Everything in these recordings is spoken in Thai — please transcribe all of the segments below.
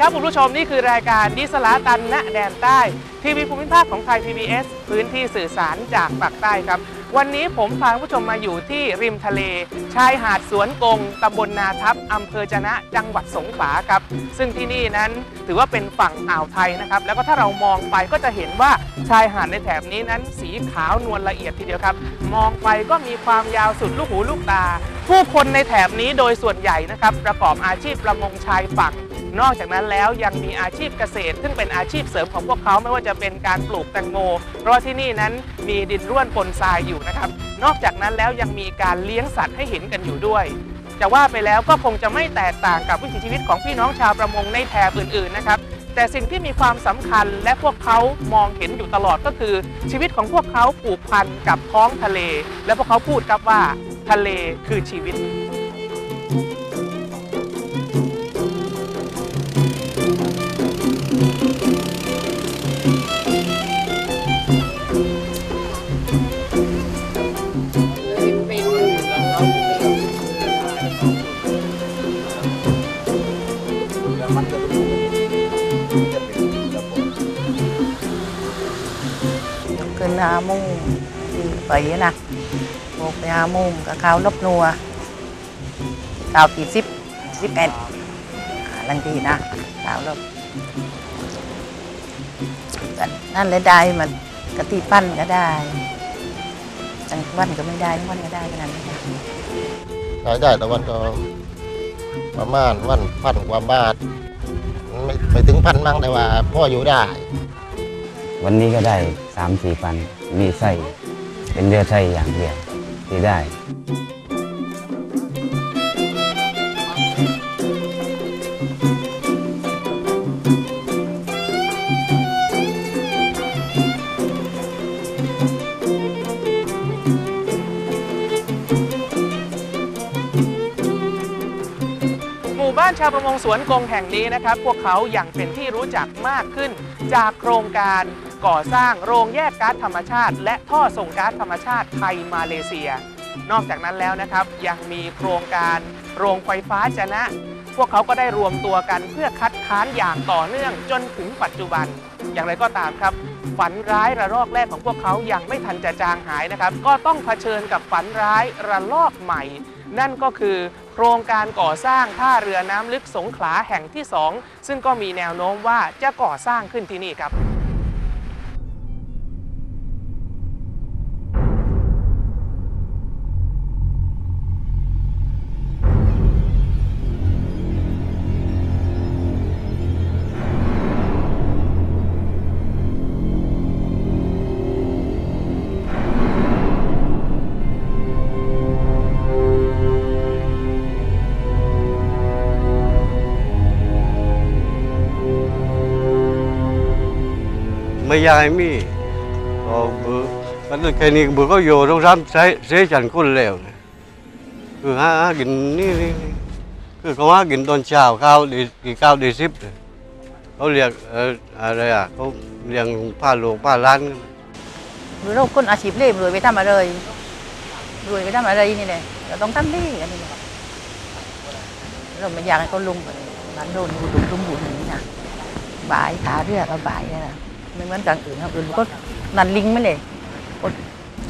ครับคุณผู้ชมนี่คือรายการดิสลาตันณแดนใต้ ทีวีภูมิภาคของไทย PBS พื้นที่สื่อสารจากปากใต้ครับ วันนี้ผมพาคุณผู้ชมมาอยู่ที่ริมทะเล ชายหาดสวนกงตำบลนาทับอำเภอจะนะจังหวัดสงขลาครับ ซึ่งที่นี่นั้นถือว่าเป็นฝั่งอ่าวไทยนะครับ แล้วก็ถ้าเรามองไปก็จะเห็นว่าชายหาดในแถบนี้นั้น สีขาวนวลละเอียดทีเดียวครับ มองไปก็มีความยาวสุดลูกหูลูกตา ผู้คนในแถบนี้โดยส่วนใหญ่นะครับประกอบอาชีพประมงชายฝั่ง นอกจากนั้นแล้วยังมีอาชีพเกษตร ซึ่งเป็นอาชีพเสริมของพวกเขาไม่ว่าจะเป็นการปลูกแตงโม เพราะว่าที่นี่นั้นมีดินร่วนปนทรายอยู่นะครับ นอกจากนั้นแล้วยังมีการเลี้ยงสัตว์ให้เห็นกันอยู่ด้วยจะว่าไปแล้วก็คงจะไม่แตกต่างกับวิถีชีวิตของพี่น้องชาวประมงในแถบอื่นๆนะครับ แต่สิ่งที่มีความสำคัญและพวกเขามองเห็นอยู่ตลอดก็คือ ชีวิตของพวกเขาผูกพันกับท้องทะเล และพวกเขาพูดครับว่าทะเลคือชีวิต ขึ้นหามุ่งไปนะโบกไปหามุ่งกับข้าวลบนัวข้าวตีสิบสิบเอ็ดลังทีนะข้าวลบนั่นเลยได้มันกะทิปั้นก็ได้จังวันก็ไม่ได้วันก็ได้ขนาดนี้นะรายได้ต่วันก็ ประมาณวันพันกว่าบาทไม่ไม่ถึงพันมั้งแต่ว่าพ่ออยู่ได้ วันนี้ก็ได้สามสี่พันมีไส้เป็นเรือไส้อย่างเดียวที่ได้ ชาวประมงสวนกงแห่งนี้นะครับ พวกเขาอย่างเป็นที่รู้จักมากขึ้น จากโครงการก่อสร้างโรงแยกก๊าซธรรมชาติ และท่อส่งก๊าซธรรมชาติไทยมาเลเซีย นอกจากนั้นแล้วนะครับ ยังมีโครงการโรงไฟฟ้าจะนะ พวกเขาก็ได้รวมตัวกันเพื่อคัดค้านอย่างต่อเนื่องจนถึงปัจจุบัน อย่างไรก็ตามครับ ฝันร้ายระลอกแรกของพวกเขายังไม่ทันจะจางหายนะครับ ก็ต้องเผชิญกับฝันร้ายระลอกใหม่ นั่นก็คือ โครงการก่อสร้างท่าเรือน้ำลึกสงขลาแห่งที่ 2 ซึ่งก็มีแนวโน้มว่าจะก่อสร้างขึ้นที่นี่ครับ ไม่ยายมีก็บือมันแค่นี้บือก็อยู่โรงแรมใช้เสียจันคนแล้วคือหาหากินนี่นี่คือเขาหากินตอนเช้าข้าวดีกี่ข้าวดีสิบเขาเรียกเอออะไรอะเขาเรียกผ้าโลงผ้าล้านหรือเราคนอาชีพเล่มรวยไปทำอะไรรวยไปทำอะไรนี่แหละเราต้องทำเล่อันนี้แหละเราไม่อยากให้เขาลุงไปร้านโดนบุดุลุ่มบุญอย่างนี้นะบ่ายขาเรือก็บ่ายนี่นะ ไม่เหมือนกลางอื่นกลางอื่นก็นันลิงไม่เลยกด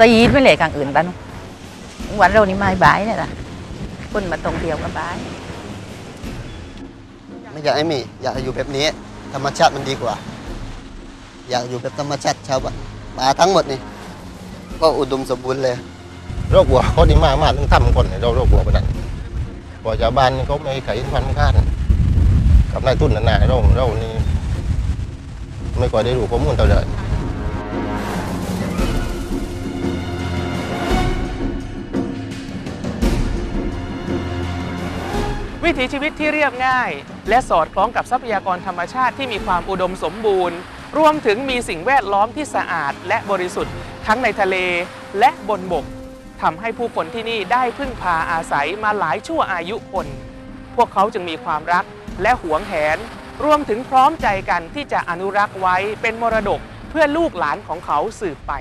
ตีไม่เลยกลางอื่นบ้านวันเรานี่ไม่บ่ายเนี่ยนะคนมาตรงเที่ยวก็บ่าย ไม่อยากให้มี อยากอยู่แบบนี้ ธรรมชาติมันดีกว่า อยากอยู่แบบธรรมชาติชาวบ้านป่าทั้งหมดนี่ก็อุดมสมบูรณ์เลยโรคหัวเขาดีมากมากเรื่องทำคนเนี่ยเราโรคหัวไปนั่นพอชาวบ้านเขาไม่ไขฟันข้านกับนายทุนนานๆเราเรานี่ ไม่ค่อยได้รู้ข้อมูลเท่าไหร่วิถีชีวิตที่เรียบง่าย และสอดคล้องกับทรัพยากรธรรมชาติที่มีความอุดมสมบูรณ์ รวมถึงมีสิ่งแวดล้อมที่สะอาดและบริสุทธิ์ ทั้งในทะเลและบนบกทำให้ผู้คนที่นี่ได้พึ่งพาอาศัยมาหลายชั่วอายุคน พวกเขาจึงมีความรักและหวงแหน รวมถึงพร้อมใจกันที่จะอนุรักษ์ไว้เป็นมรดกเพื่อลูกหลานของเขาสืบไป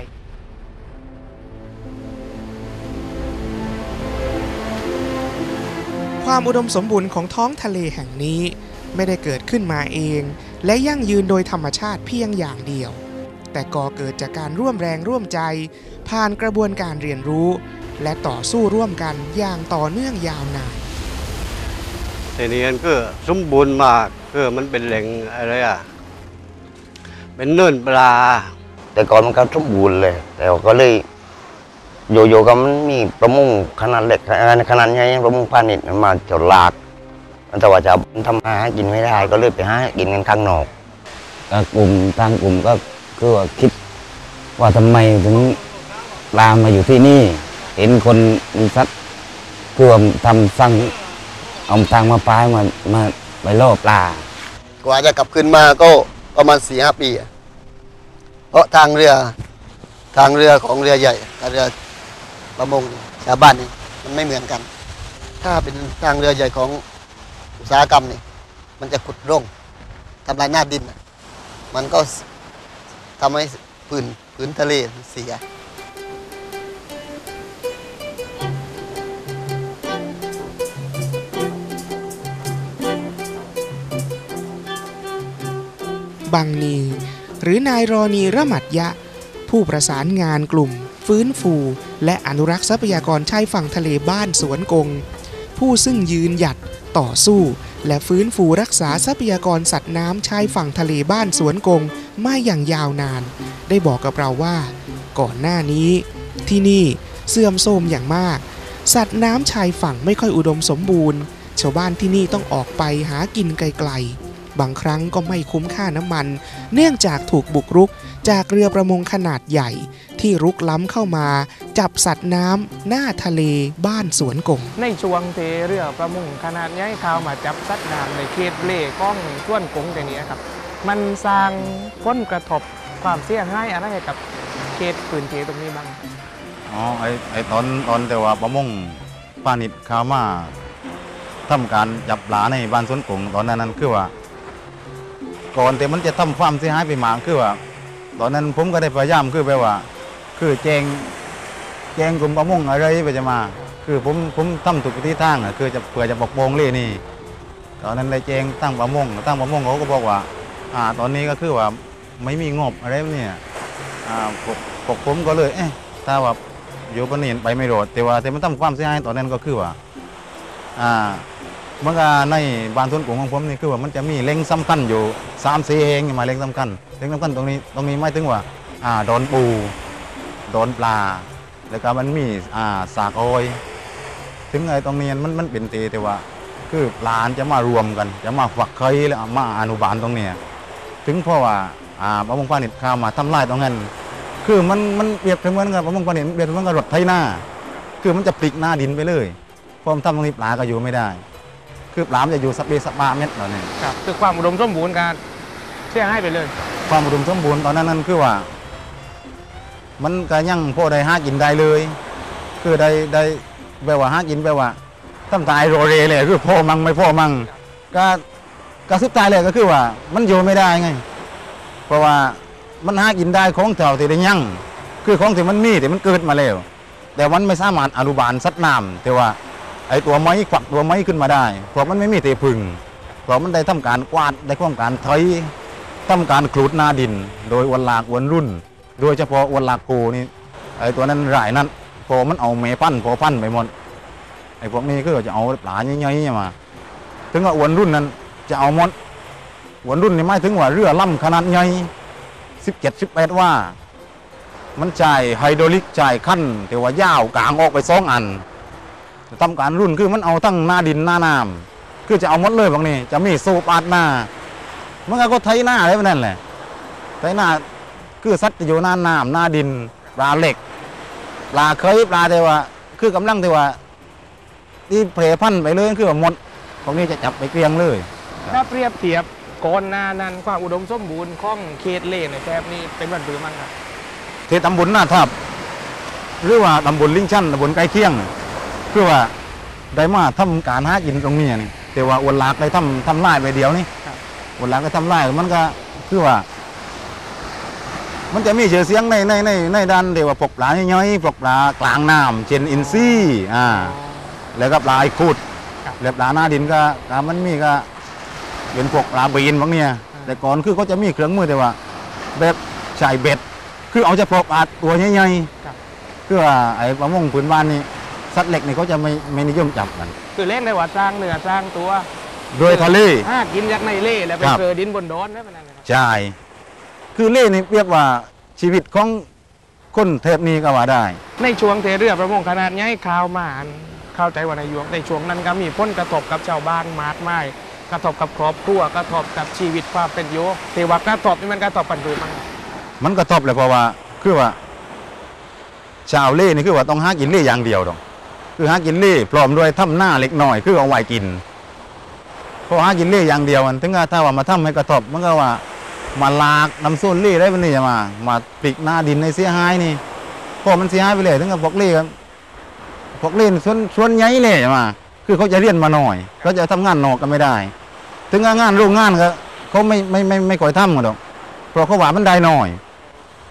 ความอุดมสมบูรณ์ของท้องทะเลแห่งนี้ไม่ได้เกิดขึ้นมาเอง และยั่งยืนโดยธรรมชาติเพียงอย่างเดียว แต่ก่อเกิดจากการร่วมแรงร่วมใจ ผ่านกระบวนการเรียนรู้ และต่อสู้ร่วมกันอย่างต่อเนื่องยาวนาน ทีนี้มันก็สมบูรณ์มากคือมันเป็นแหล่งอะไรอะเป็นเนินปลา แต่ก่อนมันก็สมบูรณ์เลย แต่ก็เลยโยโย่ก็มันมีประมงขนาดเล็กขนาดใหญ่ประมงพาณิชย์มันมาจดลากแต่ว่าจะทำมาหากินไม่ได้ก็เลยไปหากินกันข้างนอกกลุ่มทางกลุ่มก็คือว่าคิด ว่าทำไมถึงลามมาอยู่ที่นี่ เห็นคนมีสัตว์คือว่าทำสั่ง เอาทางมาปลายมามาไปล่อปลา กว่าจะกลับขึ้นมาก็ประมาณสี่ห้าปี เพราะทางเรือทางเรือของเรือใหญ่กับเรือประมงชาวบ้านนี่มันไม่เหมือนกัน ถ้าเป็นทางเรือใหญ่ของอุตสาหกรรมนี่มันจะขุดร่องทำลายหน้าดิน มันก็ทำให้พื้นพื้นทะเลเสีย บังนี หรือนายรอนีระมัดยะ ผู้ประสานงานกลุ่ม ฟื้นฟู และอนุรักษ์ทรัพยากรชายฝั่งทะเลบ้านสวนกง ผู้ซึ่งยืนหยัดต่อสู้ และฟื้นฟูรักษาทรัพยากรสัตว์น้ำชายฝั่งทะเลบ้านสวนกงมาอย่างยาวนาน ได้บอกกับเราว่า ก่อนหน้านี้ ที่นี่เสื่อมโทรมอย่างมาก สัตว์น้ำชายฝั่งไม่ค่อยอุดมสมบูรณ์ ชาวบ้านที่นี่ต้องออกไปหากินไกลๆ บางครั้งก็ไม่คุ้มค่าน้ำมัน เนื่องจากถูกบุกรุก จากเรือประมงขนาดใหญ่ ที่รุกล้ำเข้ามา จับสัตว์น้ำหน้าทะเลบ้านสวนกงในช่วงเทเรือประมงขนาดใหญ่เข้ามาจับสัตว์น้ำในเขตเล่ก้องส่วนกงแต่นี้ครับ มันสร้างผลกระทบความเสียหายอะไรกับเขตพื้นที่ตรงนี้บ้างอ๋อไอไอตอนตอนแต่ว่าประมงปานิชข้าวมาทำการจับปลาในบ้านสวนกงตอนนั้นนั้นคือว่า ก่อน แต่มันจะทำความเสียหายไปมากคือว่า ตอนนั้นผมก็ได้พยายามคือแบบว่า คือแจงแจงกลุ่มประมงอะไรไปจะมา คือผมผมทำถูกวิธีทางอะคือจะเพื่อจะปกป้องเรื่องนี่ ตอนนั้นได้แจงตั้งประมงตั้งประมงเขาก็บอกว่า อ่า ตอนนี้ก็คือว่าไม่มีงบอะไรเนี่ยอ่าพวกพวกผมก็เลยเอ๊ะถ้าว่าอยู่ปานนีไปไม่รอดแต่ว่าแต่มันทำความเสียหายตอนนั้นก็คือว่า อ่า เมื่อก็ในบ้านสวนกรุงของผมนี่คือว่ามันจะมีเล็งสำคัญอยู่สามสี่เองมาเล็งสำคัญเล็งสำคัญตรงนี้ตรงนี้ไม่ถึงว่าอ่าดอนปูดอนปลา แล้วก็มันมีอ่าสากออยถึงไอ้ตรงนี้มันมันเป็นเตแต่ว่า คือปลาจะมารวมกัน จะมาฝักเคยแล้วมาอนุบาลตรงเนี้ยถึงเพราะว่าอ่าประมงพาณิชย์เข้ามาทำลายตรงนั้นคือมันมันเปรียบเสมือนกับประมงปานิชเปรียบเสมือนกับรถไถหน้าคือมันจะปลิกหน้าดินไปเลยเพราะมันทำตรงนี้ปลาก็อยู่ไม่ได้ คือปลามันจะอยู่สเปซสปาเม็ดเราเนี่ยครับคือความอุดมสมบูรณ์การเสียหายไปเลย ความอุดมสมบูรณ์ตอนนั้นนั่นคือว่า มันก็ยังพอได้หากินได้เลย คือได้ได้แบบว่าหากินแบบว่าทำตายโรเรเลยคือพ่อมังไม่พ่อมังก็ก็สุดท้ายเลยก็คือว่า มันอยู่ไม่ได้ไง เพราะว่ามันหากินได้ของเถ่าที่ได้ยั่งคือของที่มันมีที่มันเกิดมาแล้ว แต่มันไม่สามารถอนุบาลสัตว์น้ำแต่ว่า ไอ้ตัวไม้ขวักตัวไม้ขึ้นมาได้ เพราะมันไม่มีเตพึ่งเพราะมันได้ทำการกวาดได้ทำการไถทำการขูดนาดิน โดยอวนหลากอวนรุ่น โดยเฉพาะอวนหลากโกนี่ไอ้ตัวนั้นรายนั้นพอมันเอาเมปั้นพอปั้นไปหมดไอ้พวกนี้ก็จะเอาปลาใหญ่ๆมาถึงว่าอวนรุ่นนั้นจะเอาหมดอวนรุ่นนี่หมายถึงว่าเรือล่ำขนาดใหญ่สิบเจ็ดสิบแปดว่า มันจ่ายไฮดรอลิกจ่ายขั้นแต่ว่ายาวกลางออกไปสองอัน ทำการรุ่นคือมันเอาทั้งหน้าดินหน้าน้ำคือจะเอาหมดเลยบางนี้จะมีสูบอาดหน้า มันก็ไถหน้าอะไรแบบนั้นแหละไถหน้าคือสัตว์จะอยู่หน้าน้ำหน้าดินปลาเหล็กปลาเคยปลาแต่ว่าคือกำลังแต่ว่าที่เพลพันธุ์ไปเลยคือว่าหมดพวกนี้จะจับไปเกลียงเลย ถ้าเปรียบเทียบก่อนหน้านั้นความอุดมสมบูรณ์ของเขตเล่ในแถบนี้เป็นวันหรือมั้งครับที่ตำบลหน้าทับหรือว่าตำบลลิงชันตำบลใกล้เคียง คือว่าได้มาทำการหากินตรงนี้นี่แต่ว่าอวนหลากได้ทำทำลายไปเดียวนี่ครับอวนหลากได้ทำลายมันก็คือว่า มันจะมีชื่อเสียงในในในในด้านเดียวว่าพวกปลาย่อยๆพวกปลากลางน้ำเช่นอินซีอ่าแล้วก็ปลาไอ้ขุดครับแล้วปลาหน้าดินก็ก็มันมีก็เป็นพวกปลาบีนพวกเนี้ยแต่ก่อนคือเขาจะมีเครื่องมือแต่ว่า แบบชายเบ็ด คือเอาเฉพาะปลาตัวใหญ่ครับๆคือว่าไอ้ประมงพื้นบ้านนี่ สัตว์เล็กนี่เขาจะไม่ไม่นิยมจับกันคือเล่นได้ว่าสร้างเนื้อสร้างตัวโดยทะเลห้ากินจากในเล่แล้วไปครับเจอดินบนดอนได้เป็นอะไรครับใช่คือเล่นี่เรียกว่าชีวิตของคนเทพนี้ก็ว่าได้ ในช่วงเทเรือประมงขนาดใหญ่ข่าวมาอันเข้าใจว่าในยวงในช่วงนั้นก็มีพ้นกระทบกับชาวบ้านมากมายกระทบกับครอบครัวกระทบกับชีวิตความเป็นอยู่แต่ว่ากระทบนี่มันกระทบปันดูมั้งมันกระทบเลยเพราะว่าคือว่า ชาวเล่นี่คือว่าต้องหากินเล่อย่างเดียวดอก คือหากินเล่พร้อมด้วยทำหน้าเล็กน้อยคือเอาไว้กินเพอหากินเล่อย่างเดียวมันถึงว่าถ้าว่ามาทำให้กระทบมันก็ว่ามาลากน้ำส้นเล่ได้ปะนี่จะมา มาปลิกหน้าดินในเสียหายนี่พอมันเสียหายไปเลยถึงกับพวกเล่ครับพวกเล่นส่วนส่วนใหญ่เลยมา คือเขาจะเรียนมาหน่อยเขาจะทำงานนอกกันไม่ได้ ถึงงานโรงงานก็เขาไม่ไม่ไม่ไม่ค่อยทำกันหรอกเพราะเขาว่ามันได้หน่อย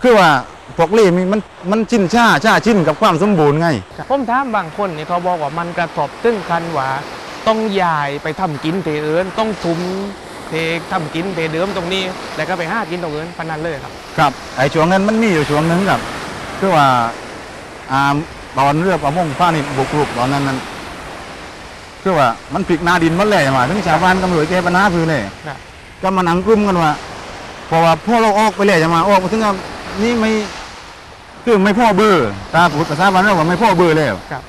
คือว่าพวกเล่มีมันมันชินชาชาชินกับความสมบูรณ์ไงผมถามบางคนนี่เขาบอกว่ามันกระทบตึ้งคันว่าต้องย้ายไปทำกินเทเอินต้องทุมเททำกินเทเดิมตรงนี้ แล้วก็ไปห้ากินตรงอื่นพนันเลยครับ ครับไอ้ช่วงนั้นมันมีอยู่ช่วงหนึงครับคือว่าอ่าตอนเรือประมงฟ้านี่บุกรุกตอนนั้นนั้นคือว่ามันพลิกหนาดินมันเลยมาถึงชาวบ้านก็ไม่รู้แก้ปัญหาพื้นเลยครับก็มานั่งกลุ่มกันว่าเพราะว่าพอเราออกไปเลยจะมาออกมาถึงกับ นี่ไม่คือไม่พ่อเบอร์ตาพูดภาษาบ้านเราว่าไม่พ่อเบอร์แล้วครับ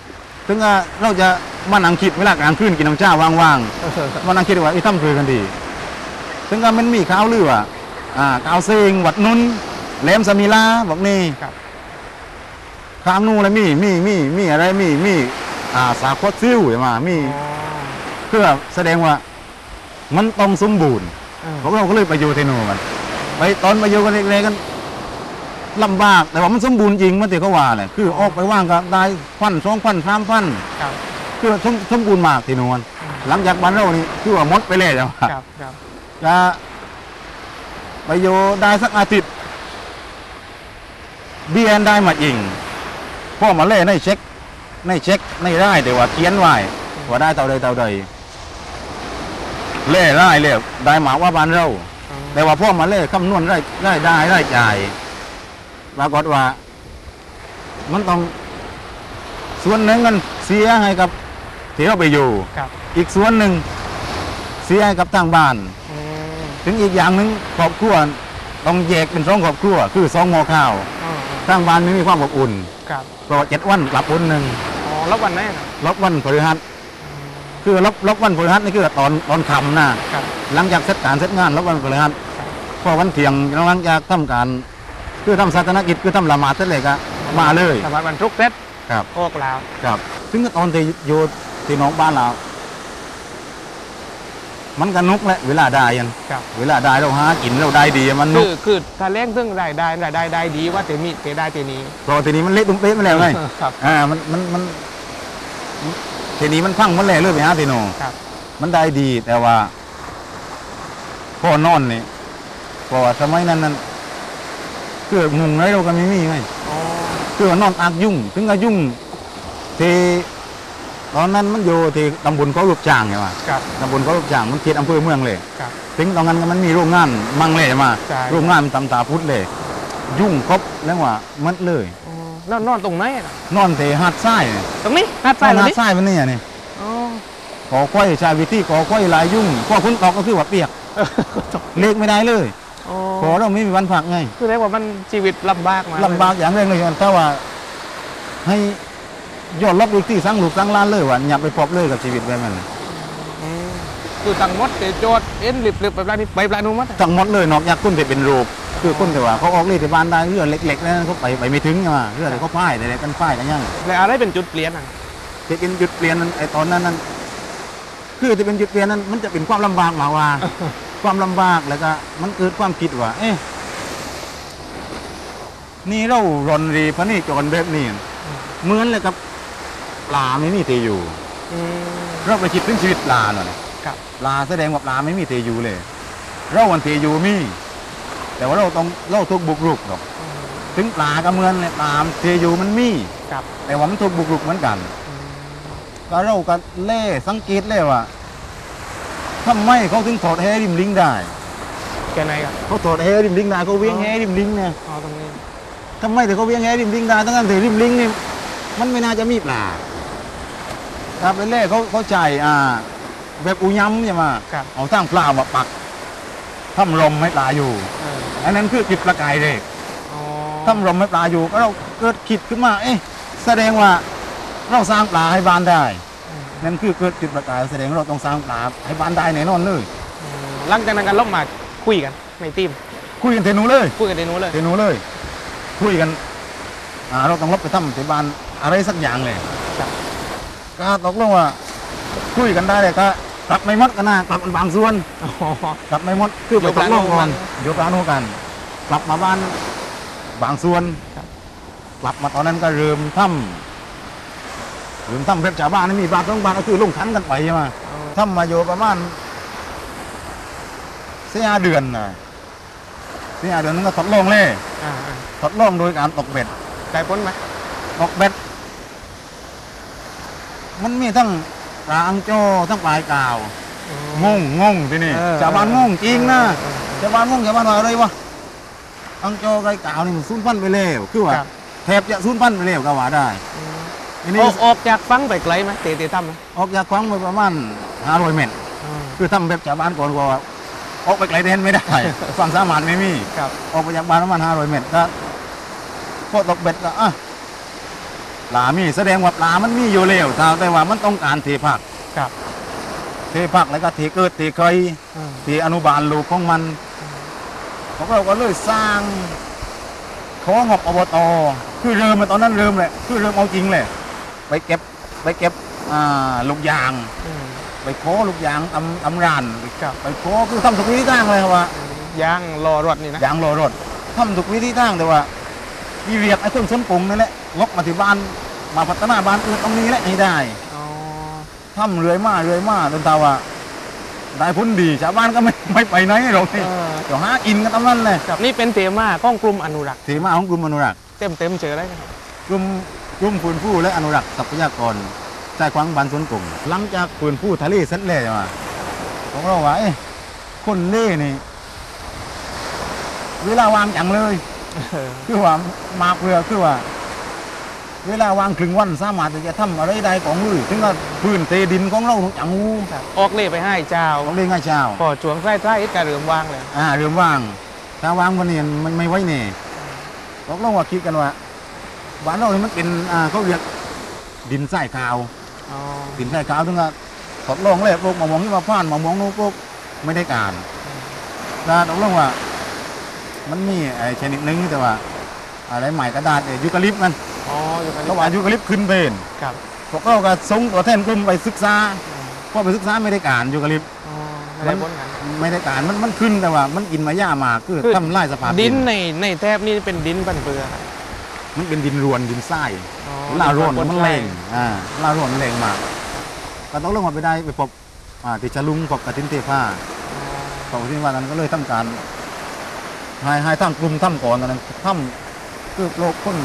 ถึงก็เราจะมานั่งคิดเวลากลางคืนกินน้ำจ้าว่างๆมานั่งคิดว่าไอ้ทำคือกันดีถึงก็มันมีข่าวลือว่าอ่ากาวเซงวัดนุนแหลมสมีลาบอกนี่ครับข้ามนู่นแล้วมีมีมีมีอะไรมีมีอ่าสาคดซิ่วใช่ไหมามีเพื่อแสดงว่ามันต้องสมบูรณ์อ๋อพวกเราก็เลยไปอยู่ที่นู่นกันไปตอนไปอยู่กันเล็กๆกัน ลำบาก แต่ว่ามันสมบูรณ์จริงมันติเขาว่าเลยคือออกไปว่างก็ได้พันสองพันสามพันครับ คือสมสมบูรณ์มากที่นู่นหลังจากบ้านเรานี่คือว่าหมดไปเลยใช่ไหมครับครับจะไปอยู่ได้สักอาทิตย์เบียนได้มาอิงพ่อมาเล่ในเช็ค ในเช็คในได้แต่ว่าเขียนไว้ว่าได้เท่าใดเท่าใดเล่ได้เล่ได้หมาว่าบ้านเรา แต่ว่าพ่อมาเล่คำนวณได้ได้ได้ได้จ่าย ปรากฏว่า มันต้อง ส่วนหนึ่งมันเสียให้กับที่เราไปอยู่ ครับอีกส่วนหนึ่งเสียให้กับทางบ้าน อืมถึงอีกอย่างหนึ่งครอบครัวต้องแยกเป็นสองครอบครัว คือสองหม้อข้าวอ๋อทางบ้านไม่มีความอบอุ่นครับเพราะว่าเจ็ดวันกลับวันหนึ่งอ๋อแล้ววันไหนครับลบวันพฤหัสคือลบลบวันพฤหัสนี่คือตอนตอนค่ำนะ ครับ หลังจากเสร็จการเสร็จงานลบวันพฤหัสพอวันเที่ยงหลังจากทำการ คือทำศาสนกิจคือทำละหมาดเสร็จเลยก็มาเลยสมัยวันทุกเซ็ตครับโอกแล้วครับซึ่งตอนที่อยู่ที่น้องบ้านเรามันก็นุกแหละเวลาได้ยันครับเวลาได้เราหากินเราได้ดีมันนุคืกอคือถ้าเลี้ยงซึ่งรายได้รายได้ได้ดีว่าแต่มีแต่ได้แต่นี้เพราะทีนี้มันเละตุ้มเป๊ะมาแล้วไงครับอ่ามันมันมันทีนี้มันพังมันแหล่เลยไปหาทีโนครับ มันได้ดีแต่ว่าพ่อนอนนี่เพราะว่าสมัยนั้นนั้น คือมุงไรเราก็ไม่มีไงอ๋อคือว่านอนอักยุ่ง ถึงกับยุ่งที่ตอนนั้นมันอยู่ที่ตำบลเขาลูกจ้างไงวะครับตำบลเขาลูกจ้างมันเขตอำเภอเมืองเลยครับถึงตรงนั้นก็มันมีโรงงานมั่งเลยมาใช่โรงงานมันตำตาพุทธเลย ยุ่งครบแล้วว่ามัดเลยอ๋อแล้วนอนตรงไหนน่ะนอนเทหัดไส้เนี่ยตรงนี้หาดทใช่รายเหรอหัดนี่ไส้มันเนี่ยนี่อ๋อขอค่อยชายวิธีขอค่อยหลายยุ่งพอฝนตกก็คือว่าเปียกเล็กไม่ได้เลยอ๋อ ขอเราไม่มีวันพักไงคือเรียกว่ามันชีวิตลำบากมาลำบากอย่างแรกเลยถ้าว่า ให้ยอดลบอีกที่สั่งลูกสั่งล้านเลยว่าอย่าไปพบเลยกับชีวิตแบบนั้นอืมคือตั้งมดเตโจทย์เอ็นหลิบหลิบไปปลานี้ไปปลานูมัดทั้งหมดเลยนอกจากคนที่เป็นรูปคือคนที่ว่าเขาออกเลยที่บ้านได้เรือเล็กๆนั้นเขาไปไปไม่ถึงไงว่าเรือที่เขาพ่ายแต่กันพ่ายกันยังแล้วอะไรเป็นจุดเปลี่ยนอะที่เป็นจุดเปลี่ยนนั้นไอ้ตอนนั้นนั้นคือที่เป็นจุดเปลี่ยนนั้นมันจะเป็นความลำบากมาว่า ความลำบากแล้วก็มันเกิดความคิดว่า เอ๊ะนี่เรารอนรีพระนี่จนแบบนี้อืมเหมือนเลยกับปลาไม่มีเตอยู่อืมเราไปคิดถึงชีวิตปลาหน่อยครับปลาแสดงว่าปลาไม่มีเตอยู่เลย เราวันเตอยู่มี แต่ว่าเราต้องเราทุกบุกรุกหรอกอืมถึงปลาก็เหมือนเลยปลาเตอยู่มันมีครับแต่ว่ามันทุกบุกรุกเหมือนกันอืมก็เราก็เล่สังเกตเลยว่า ทำไมเขาถึงถอดแฮริมลิงได้แกไหนครับเขาถอดแฮริมลิงได้เขาเวียงแฮริมลิงเนี่ยเอาตรงนี้ทำไมถึงเขาเวียงแฮริมลิงได้ตั้งแต่ถึงริมลิงนี่มันไม่น่าจะมีปลาครับเป็นเล่เขาเขาใจอ่าแบบอุย้ำใช่ไหมครับเอาตั้งปลามาปักทำลมให้ปลาอยู่เอออันนั้นคือจิตประกายเลยอ๋อทำลมให้ปลาอยู่ก็เราเกิดคิดขึ้นมา เอ๊ะแสดงว่าเราสร้างปลาให้บ้านได้อืม นั่นคือเกิดจุดประกายแสดงว่าเราต้องสร้างปลาให้บ้านได้แน่นอนเลยอืมหลังจากนั้นกันลบมาคุยกันในทีมคุยกันเทนูเลยคุยกันในนู้นเลยเทนูเลย คุยกันอ่าเราต้องลบไปทำที่บ้านอะไรสักอย่างเลยครับก็ตกลงว่าคุยกันได้เลยก็กลับไม่หมดกันนะกลับมันบางส่วนอ๋อกลับไม่หมดคือไปยกตร้ากนลงก่อนกันยกร้านโนกัน กลับมาบ้านบางส่วนครับกลับมาตอนนั้นก็เริ่มทำ เริ่มทำเพ็บชาวบ้านนี่มีบ้านต้องบ้านก็คือลงทันกันไปใช่ไหมอ๋อทำมาอยู่ประมาณสี่ห้าเดือนนะสี่ห้าเดือนนั้นก็ทดลองเลยอ่าอ่าทดลองโดยการตกเบ็ดได้พ้นไหมตกเบ็ด มันมีทั้งปลาอังโจทั้งปลายกาวงงงงที่นี่เออชาวบ้านงงจริงนะเออชาวบ้านงงชาวบ้านว่าอะไรวะอังโจไก่กาวนี่มันสูญพันธุ์ไปแล้วคือว่าครับแทบจะสูญพันธุ์ไปแล้วก็ว่าได้ อืมอันนี้ออกออกจากฟังไปไกลไหมเตะเตะตั้มไหมออกจากควังไปประมาณห้าร้อยเมตรอ่าคือทำแบบชาวบ้านก่อนว่าออกไปไกลแดนไม่ได้ฝั่งสามานไม่มีครับออกไปจากบ้านประมาณห้าร้อยเมตรก็พอตกเบ็ดก็อะปลามีแสดงว่าปลามันมีอยู่แล้วแต่แต่ว่ามันต้องการเทผักครับเทผักแล้วก็เทเกิดเทเคยอืมเทอนุบาลลูกของมันพวกเราก็เลยสร้างของงบอบตคือเริ่มมาตอนนั้นเริ่มเลยคือเริ่มเอาจริงเลย ไปเก็บไปเก็บอ่าลูกยาง อืมไปโคลูกยางตำตำรานครับไปโคคือทำทุกวิธีทางเลยครับว่าย่างรอรถนี่นะยางรอรถทำทุกวิธีทางแต่ว่ามีเรียกไอ้คนสมปรุงนั่นแหละลกมาที่บ้านมาพัฒนาบ้านอื่นตรงนี้แหละให้ได้อ๋อทำเรื่อยมาเรื่อยมาจนตาว่า ได้ผลดีชาวบ้านก็ไม่ไม่ไปไหนหรอกเออเดี๋ยวหากินกันทั้งนั้นเลยครับนี่เป็นเตมาของกลุ่มอนุรักษ์ เทมาของกลุ่มอนุรักษ์เต็มเต็มๆเจออะไรกันครับกลุ่ม กลุ่มฟื้นฟูและอนุรักษ์ทรัพยากรใจกว้างบันสวนกลุ่มหลังจากฟื้นฟูทะเลเสร็จแล้วมาของเราว่าเอ้ยคนเล่นี่ เวลาวางจังเลยเออคือว่ามาเพื่อคือว่า เวลาวางครึ่งวันสามารถที่จะทำอะไรได้ของมือถึงกับพื้นเทดินของเราต้องจังงูครับออกเล่ไปให้เจ้าของเล่ง่ายเช้าพอจวงไส้ไส้อิดการเริ่มว่างเลยอ่าเรื่องว่างถ้าวางวันนี้มันไม่ไว้เนี่ยเราลองว่าคิดกันว่า บ้านเราเนี่ยมันเป็นอ่าเขาเรียกดินทรายขาว อ๋อดินทรายขาวถึงกับทดลองเลยปลูกมะม่วงที่มาผ่านมะม่วงนู้นปลูกไม่ได้การแล้วเราลองว่า มันมีไอ้ชนิดหนึงแต่ว่า อะไรใหม่กระดาษเอ่ยยูคาลิปต์มันอ๋ออยู่กันระหว่างยูคาลิปต์ขึ้นเป็นครับพวกเราก็ส่งตัวแทนกลุ่มไปศึกษาพอไปศึกษาไม่ได้การยูคาลิปต์อ๋อไม่ได้พ้นกัน ไม่ได้การมันมันขึ้นแต่ว่า มันกินมาย่ามาคือคือ ทำลายสภาพดินในในแทบนี่เป็นดินปันเปื้อครับ มันเป็นดินรวนดินทรายอ๋อลาร่วนดิมันปแรไส้งอ่าลาร่วนมันแรงมากก็ต้องลงมาไปได้ไปพบอ่าติจารุงพบกระทินเทผ้าอ๋อพบกระทินว่านั้นก็เลยทำการให้ให้ทั้งกลุ่มทำก่อนตอนนั้นทำคือโลกคน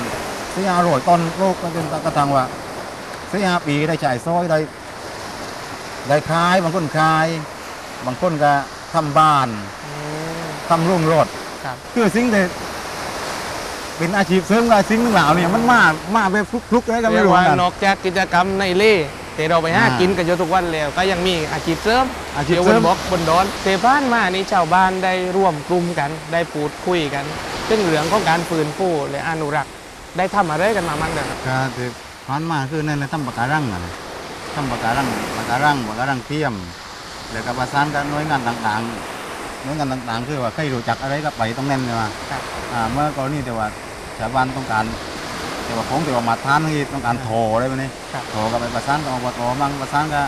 เสียอร่อยตอนโลกก็เป็นกระทังว่าเสียปีได้จ่ายซอยได้ได้ขายบางคนขาย บางคนก็ทำบ้านอืมทำโรงรถครับคือสิ่งที่ เป็นอาชีพเสริมกับสิ่งต่างๆเนี่ยมันมามาแบบฟลุกๆอะไรกันเรีไม่ยกรู้ว่ากัน นอกจากกิจกรรมในเล่แต่เราไปหาอ่ากิกินกันอยู่ทุกวันแล้วก็ยังมีอาชีพเสริมอาชีพเดี๋ยวเสบรินมบล็อกบนดอนเตบ้านมานี่ชาวบ้านได้ร่วมกลุ่มกันได้พูดคุยกันซึ่งเรื่องของการฟื้นฟูและอนุรักษ์ได้ทำอะไรกันมามั่งเด้อครับก็ที่ผ่านมาคือนั่นแหละทำปากการังน่ะนะทำปากการังปากการังปากการังเทียม แล้วก็ประสานกับหน่วยงานต่างๆหน่วยงานต่างๆ คือว่าใครรู้จักอะไรก็ไปตรงนั้นเลยว่าครับ อ่าเมื่อกรณีแต่ว่า ชาวบ้านต้องการแต่ว่าผมแต่ว่ามาทานที่ต้องการโถอะไรแบบนี้ครับ โถก็ไปประสานกับอบตบ้างประสานกับ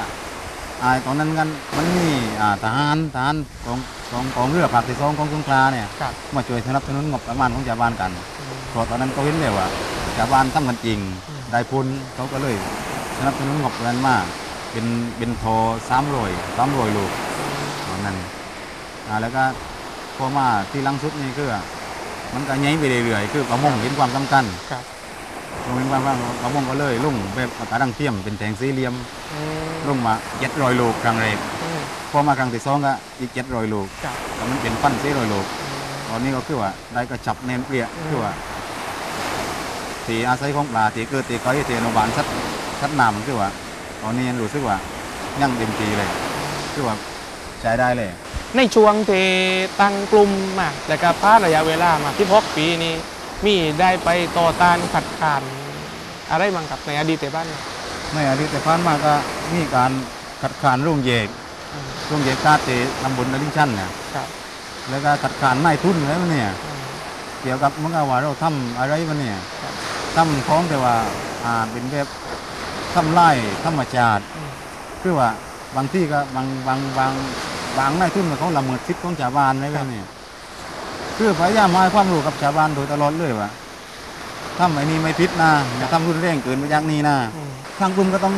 อ่าตอนนั้นกันมันมีอ่าทหารทหารของของของเรือภาคที่สองของสงขลาเนี่ยครับมาช่วยสนับสนุนงบประมาณของชาวบ้านกันเพราะตอนนั้นก็เห็นเลยว่าชาวบ้านทำกันจริง อืม ได้พุนเขาก็เลยสนับสนุนงบประมาณมาเป็นเป็นโทสามรอยสามรอยลูกตอนนั้นอ่าแล้วก็พอมาที่หลังสุดนี่คือ มันก็ย้ายไปเรื่อยๆคือประมงเห็นความสำคัญครับลงเป็นความว่าประมงก็เลยลุ่งแบบปากกาดังเทียมเป็นแทงสี่เหลี่ยมอืมลุ่งมาเจ็ดรอยลูกครั้งแรกอืม พอมาครั้งที่สองก็อีกเจ็ดรอยลูกครับ ก็มันเป็นฟันสี่รอยลูกตอนนี้ก็คือว่าได้กระจับแน่นเปรี้ยอืมคือว่าที่อาศัยของปลาที่เกิดที่ก้อยที่อนุบาลชัดชัดนำคือว่า ตอนนี้ยังรู้สึกว่ายังเต็มทีเลย คือว่าใช้ได้เลย ในช่วงที่ตั้งกลุ่มมาแล้วก็พาระยะเวลามาที่พกปีนี้มีได้ไปต่อต้านขัดขานอะไรบ้างครับในอดีตบ้านเราในอดีตผ่านมาก็มีการขัดขานรุ่งเยกอืมรุ่งเยกกาเตตำบลนริชันเนี่ยครับแล้วก็ขัดขานนายทุนอะไรวะเนี่ยอืมเกี่ยวกับมันก็ว่าเราทำอะไรวะเนี่ยครับทำของแต่ว่าอ่าเป็นแบบทำไร่ธรรมชาติอืมคือว่าบางที่ก็บางบางบาง บางนายทุนเขาละเมิดสิทธิ์ของชาวบ้านอะไรแบบนี้คือพยายามมาให้ความรู้กับชาวบ้านโดยตลอดเลยว่าทำไอ้นี่ไม่ผิดนะอย่าทำรุนแรงเกินไปจากนี้นะอืมทางกลุ่มก็ต้อง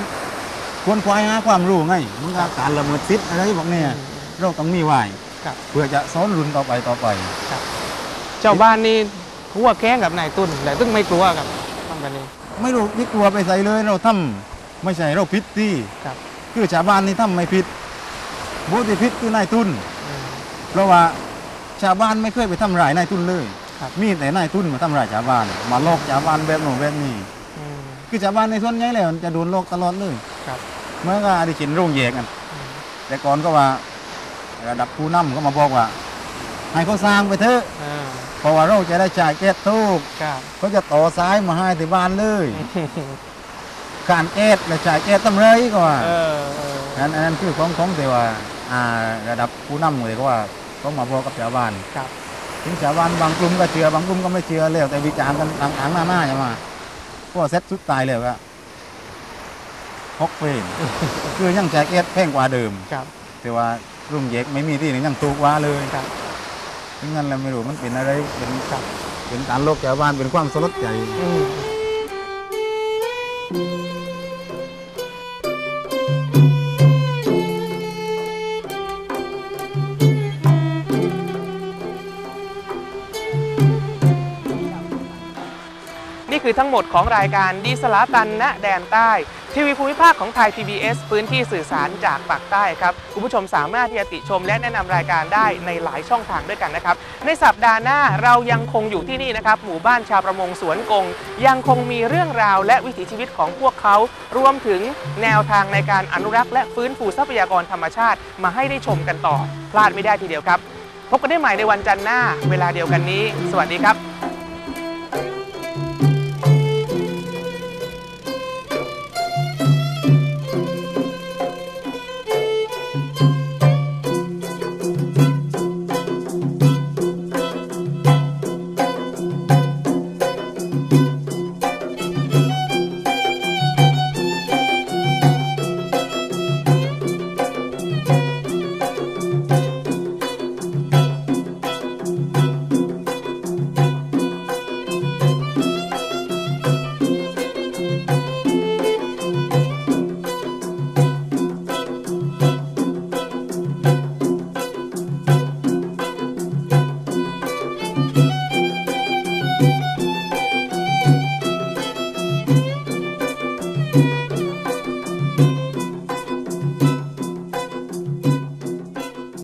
ควรควายหาความรู้ไงมันก็การละเมิดสิทธิ์อะไรพวกเนี้ยเราต้องมีไว้ครับเพื่อจะสอนรุ่นต่อไปต่อไปเจ้าบ้านนี่หัวแข้งกับนายตุ้นแต่ตึ้งไม่กลัวกับทำแบบนี้ ไม่รู้นี่กลัวไปใส่เลยเราทำไม่ใช่เราผิดที่ครับคือชาวบ้านนี่ทำไม่ผิด บุตรผิดคือนายทุนอืมเพราะว่าชาวบ้านไม่เคยไปทำร้ายนายทุนเลยครับมีแต่นายทุนมาทำร้ายชาวบ้าน มาลอกชาวบ้านแบบโน่นแบบนี้อืมคือชาวบ้านในส่วนใหญ่แล้วจะโดนลอกตลอดเลยครับเมื่อก็ได้กินโรงแยกกันอืมแต่ก่อนก็ว่าระดับผู้นำก็มาบอกว่า ให้เขาสร้างไปเถอะอ่าเพราะว่าเราจะได้จ่ายแก๊สถูกครับเขาจะต่อซ้ายมาให้ที่บ้านเลยการแก๊สและจ่ายแก๊สตำไรก็ว่าเออเอออันอันนั้นคือของของแต่ว่าอ่า ระดับผู้นำเลยก็ว่าต้องมาบอกกับชาวบ้านครับถึงชาวบ้านบางกลุ่มก็เชื่อบางกลุ่มก็ไม่เชื่อแล้วแต่วิจารณ์กันต่างๆหน้าหน้าใช่ไหมก็เซ็ตสุดตายเลยก็ฮอกเฟนคือยังจ่ายแก๊สแพงกว่าเดิมครับแต่ว่ารุ่มเยกไม่มีที่ไหนยังถูกกว่าเลยครับถึงนั้นเราไม่รู้มันเป็นอะไรเป็นครับเป็นการโลกชาวบ้านเป็นความสลดใจ คือทั้งหมดของรายการดีสลาตันณแดนใต้ ทีวีภูมิภาคของไทย PBS พื้นที่สื่อสารจากปากใต้ครับ คุณผู้ชมสามารถที่จะติชมและแนะนำรายการได้ในหลายช่องทางด้วยกันนะครับ ในสัปดาห์หน้าเรายังคงอยู่ที่นี่นะครับ หมู่บ้านชาวประมงสวนกง ยังคงมีเรื่องราวและวิถีชีวิตของพวกเขา รวมถึงแนวทางในการอนุรักษ์และฟื้นฟูทรัพยากรธรรมชาติ มาให้ได้ชมกันต่อ พลาดไม่ได้ทีเดียวครับ พบกันได้ใหม่ในวันจันทร์หน้า เวลาเดียวกันนี้ สวัสดีครับ